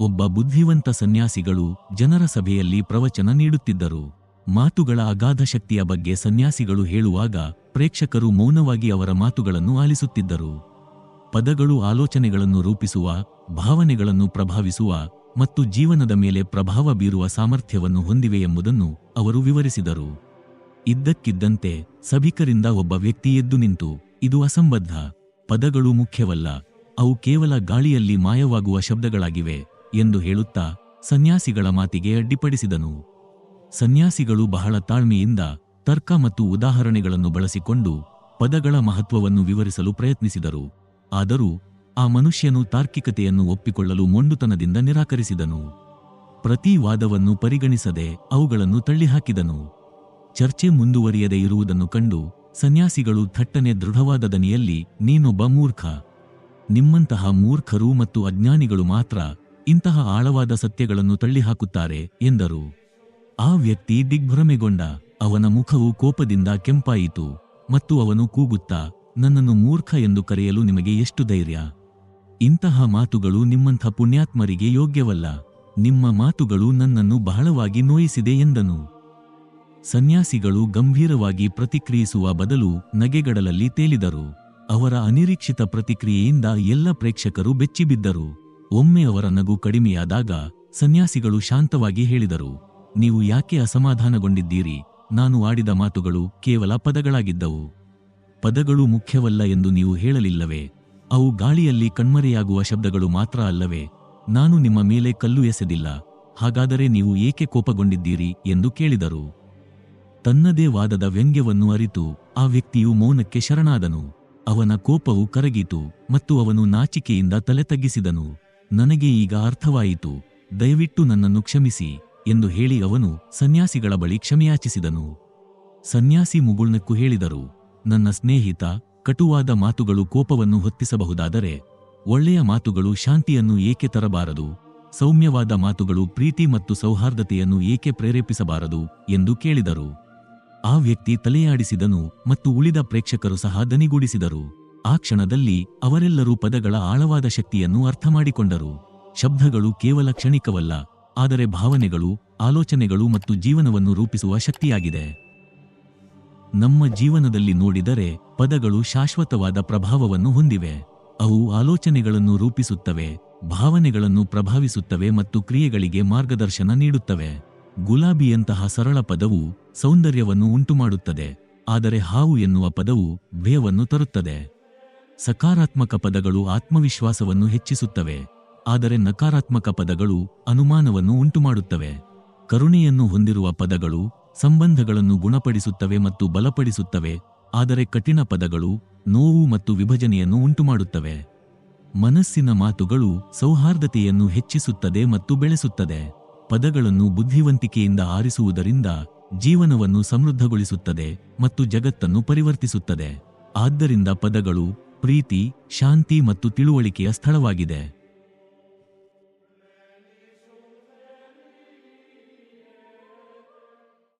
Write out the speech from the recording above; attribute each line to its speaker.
Speaker 1: ಒಬ್ಬ ಬುದ್ಧಿವಂತ ಸನ್ಯಾಸಿಗಳು ಜನರ ಸಭೆಯಲ್ಲಿ ಪ್ರವಚನ ನೀಡುತ್ತಿದ್ದರು. ಮಾತುಗಳ ಅಗಾಧ ಶಕ್ತಿಯ ಬಗ್ಗೆ ಸನ್ಯಾಸಿಗಳು ಹೇಳುವಾಗ ಪ್ರೇಕ್ಷಕರು ಮೌನವಾಗಿ ಅವರ ಮಾತುಗಳನ್ನು ಆಲಿಸುತ್ತಿದ್ದರು. ಪದಗಳು ಆಲೋಚನೆಗಳನ್ನು ರೂಪಿಸುವ, ಭಾವನೆಗಳನ್ನು ಪ್ರಭಾವಿಸುವ ಮತ್ತು ಜೀವನದ ಮೇಲೆ ಪ್ರಭಾವ ಬೀರುವ ಸಾಮರ್ಥ್ಯವನ್ನು ಹೊಂದಿವೆ ಎಂಬುದನ್ನು ಅವರು ವಿವರಿಸಿದರು. ಇದ್ದಕ್ಕಿದ್ದಂತೆ ಸಭಿಕರಿಂದ ಒಬ್ಬ ವ್ಯಕ್ತಿ ಎದ್ದು ನಿಂತು, ಇದು ಅಸಂಬದ್ಧ. ಪದಗಳು ಮುಖ್ಯವಲ್ಲ. ಅವು ಕೇವಲ ಗಾಳಿಯಲ್ಲಿ ಮಾಯವಾಗುವ ಶಬ್ದಗಳಾಗಿವೆ. ಎಂದು ಹೇಳುತ್ತಾ ಸನ್ಯಾಸಿಗಳ ಮಾತಿಗೆ ಅಡ್ಡಿಪಡಿಸಿದನು. ಸನ್ಯಾಸಿಗಳು ಬಹಳ ತಾಳ್ಮೆಯಿಂದ ತರ್ಕ ಮತ್ತು ಉದಾಹರಣೆಗಳನ್ನು ಬಳಸಿಕೊಂಡು ಪದಗಳ ಮಹತ್ವವನ್ನು ವಿವರಿಸಲು ಪ್ರಯತ್ನಿಸಿದರು. ಆದರೂ ಆ ಮನುಷ್ಯನು ತಾರ್ಕಿಕತೆಯನ್ನು ಒಪ್ಪಿಕೊಳ್ಳಲು ಮೊಂಡುತನದಿಂದ ನಿರಾಕರಿಸಿದನು. ಪ್ರತಿ ವಾದವನ್ನು ಪರಿಗಣಿಸದೆ ಅವುಗಳನ್ನು ತಳ್ಳಿಹಾಕಿದನು. ಚರ್ಚೆ ಮುಂದುವರಿಯದೆ ಇರುವುದನ್ನು ಕಂಡು ಸನ್ಯಾಸಿಗಳು ಥಟ್ಟನೆ ದೃಢವಾದ ದನಿಯಲ್ಲಿ, ನೀನೊಬ್ಬ ಮೂರ್ಖ. ನಿಮ್ಮಂತಹ ಮೂರ್ಖರು ಮತ್ತು ಅಜ್ಞಾನಿಗಳು ಮಾತ್ರ ಇಂತಹ ಆಳವಾದ ಸತ್ಯಗಳನ್ನು ತಳ್ಳಿಹಾಕುತ್ತಾರೆ ಎಂದರು. ಆ ವ್ಯಕ್ತಿ ದಿಗ್ಭ್ರಮೆಗೊಂಡ, ಅವನ ಮುಖವು ಕೋಪದಿಂದ ಕೆಂಪಾಯಿತು ಮತ್ತು ಅವನು ಕೂಗುತ್ತಾ, ನನ್ನನ್ನು ಮೂರ್ಖ ಎಂದು ಕರೆಯಲು ನಿಮಗೆ ಎಷ್ಟು ಧೈರ್ಯ? ಇಂತಹ ಮಾತುಗಳು ನಿಮ್ಮಂಥ ಪುಣ್ಯಾತ್ಮರಿಗೆ ಯೋಗ್ಯವಲ್ಲ, ನಿಮ್ಮ ಮಾತುಗಳು ನನ್ನನ್ನು ಬಹಳವಾಗಿ ನೋಯಿಸಿದೆ ಎಂದನು. ಸನ್ಯಾಸಿಗಳು ಗಂಭೀರವಾಗಿ ಪ್ರತಿಕ್ರಿಯಿಸುವ ಬದಲು ನಗೆಗಡಲಲ್ಲಿ ತೇಲಿದರು, ಅವರ ಅನಿರೀಕ್ಷಿತ ಪ್ರತಿಕ್ರಿಯೆಯಿಂದ ಎಲ್ಲ ಪ್ರೇಕ್ಷಕರು ಬೆಚ್ಚಿಬಿದ್ದರು. ಒಮ್ಮೆ ಅವರ ನಗು ಕಡಿಮೆಯಾದಾಗ ಸನ್ಯಾಸಿಗಳು ಶಾಂತವಾಗಿ ಹೇಳಿದರು, ನೀವು ಯಾಕೆ ಅಸಮಾಧಾನಗೊಂಡಿದ್ದೀರಿ? ನಾನು ಆಡಿದ ಮಾತುಗಳು ಕೇವಲ ಪದಗಳಾಗಿದ್ದವು. ಪದಗಳು ಮುಖ್ಯವಲ್ಲ ಎಂದು ನೀವು ಹೇಳಲಿಲ್ಲವೇ? ಅವು ಗಾಳಿಯಲ್ಲಿ ಕಣ್ಮರೆಯಾಗುವ ಶಬ್ದಗಳು ಮಾತ್ರ ಅಲ್ಲವೇ? ನಾನು ನಿಮ್ಮ ಮೇಲೆ ಕಲ್ಲು ಎಸೆದಿಲ್ಲ, ಹಾಗಾದರೆ ನೀವು ಏಕೆ ಕೋಪಗೊಂಡಿದ್ದೀರಿ? ಎಂದು ಕೇಳಿದರು. ತನ್ನದೇ ವಾದದ ವ್ಯಂಗ್ಯವನ್ನು ಅರಿತು ಆ ವ್ಯಕ್ತಿಯು ಮೌನಕ್ಕೆ ಶರಣಾದನು. ಅವನ ಕೋಪವು ಕರಗಿತು ಮತ್ತು ಅವನು ನಾಚಿಕೆಯಿಂದ ತಲೆ ತಗ್ಗಿಸಿದನು ನನಗೆ ಈಗ ಅರ್ಥವಾಯಿತು, ದಯವಿಟ್ಟು ನನ್ನನ್ನು ಕ್ಷಮಿಸಿ ಎಂದು ಹೇಳಿ ಅವನು ಸನ್ಯಾಸಿಗಳ ಬಳಿ ಕ್ಷಮೆಯಾಚಿಸಿದನು. ಸನ್ಯಾಸಿ ಮುಗುಳ್ನಕ್ಕೂ ಹೇಳಿದರು, ನನ್ನ ಸ್ನೇಹಿತ, ಕಟುವಾದ ಮಾತುಗಳು ಕೋಪವನ್ನು ಹೊತ್ತಿಸಬಹುದಾದರೆ, ಒಳ್ಳೆಯ ಮಾತುಗಳು ಶಾಂತಿಯನ್ನು ಏಕೆ ತರಬಾರದು, ಸೌಮ್ಯವಾದ ಮಾತುಗಳು ಪ್ರೀತಿ ಮತ್ತು ಸೌಹಾರ್ದತೆಯನ್ನು ಏಕೆ ಪ್ರೇರೇಪಿಸಬಾರದು ಎಂದು ಕೇಳಿದರು. ಆ ವ್ಯಕ್ತಿ ತಲೆಯಾಡಿಸಿದನು ಮತ್ತು ಉಳಿದ ಪ್ರೇಕ್ಷಕರು ಸಹ ದನಿಗೂಡಿಸಿದರು. ಆ ಕ್ಷಣದಲ್ಲಿ ಅವರೆಲ್ಲರೂ ಪದಗಳ ಆಳವಾದ ಶಕ್ತಿಯನ್ನು ಅರ್ಥಮಾಡಿಕೊಂಡರು. ಶಬ್ದಗಳು ಕೇವಲ ಕ್ಷಣಿಕವಲ್ಲ, ಆದರೆ ಭಾವನೆಗಳು, ಆಲೋಚನೆಗಳು ಮತ್ತು ಜೀವನವನ್ನು ರೂಪಿಸುವ ಶಕ್ತಿಯಾಗಿದೆ. ನಮ್ಮ ಜೀವನದಲ್ಲಿ ನೋಡಿದರೆ ಪದಗಳು ಶಾಶ್ವತವಾದ ಪ್ರಭಾವವನ್ನು ಹೊಂದಿವೆ. ಅವು ಆಲೋಚನೆಗಳನ್ನು ರೂಪಿಸುತ್ತವೆ, ಭಾವನೆಗಳನ್ನು ಪ್ರಭಾವಿಸುತ್ತವೆ ಮತ್ತು ಕ್ರಿಯೆಗಳಿಗೆ ಮಾರ್ಗದರ್ಶನ ನೀಡುತ್ತವೆ. ಗುಲಾಬಿಯಂತಹ ಸರಳ ಪದವು ಸೌಂದರ್ಯವನ್ನು ಉಂಟುಮಾಡುತ್ತದೆ, ಆದರೆ ಹಾವು ಎನ್ನುವ ಪದವು ಭಯವನ್ನು ತರುತ್ತದೆ. ಸಕಾರಾತ್ಮಕ ಪದಗಳು ಆತ್ಮವಿಶ್ವಾಸವನ್ನು ಹೆಚ್ಚಿಸುತ್ತವೆ, ಆದರೆ ನಕಾರಾತ್ಮಕ ಪದಗಳು ಅನುಮಾನವನ್ನು ಉಂಟುಮಾಡುತ್ತವೆ. ಕರುಣೆಯನ್ನು ಹೊಂದಿರುವ ಪದಗಳು ಸಂಬಂಧಗಳನ್ನು ಗುಣಪಡಿಸುತ್ತವೆ ಮತ್ತು ಬಲಪಡಿಸುತ್ತವೆ, ಆದರೆ ಕಠಿಣ ಪದಗಳು ನೋವು ಮತ್ತು ವಿಭಜನೆಯನ್ನು ಉಂಟುಮಾಡುತ್ತವೆ. ಮನಸ್ಸಿನ ಮಾತುಗಳು ಸೌಹಾರ್ದತೆಯನ್ನು ಹೆಚ್ಚಿಸುತ್ತದೆ ಮತ್ತು ಬೆಳೆಸುತ್ತದೆ. ಪದಗಳನ್ನು ಬುದ್ಧಿವಂತಿಕೆಯಿಂದ ಆರಿಸುವುದರಿಂದ ಜೀವನವನ್ನು ಸಮೃದ್ಧಗೊಳಿಸುತ್ತದೆ ಮತ್ತು ಜಗತ್ತನ್ನು ಪರಿವರ್ತಿಸುತ್ತದೆ. ಆದ್ದರಿಂದ ಪದಗಳು ಪ್ರೀತಿ ಶಾಂತಿ ಮತ್ತು ತಿಳುವಳಿಕೆಯ ಸ್ಥಳವಾಗಿದೆ.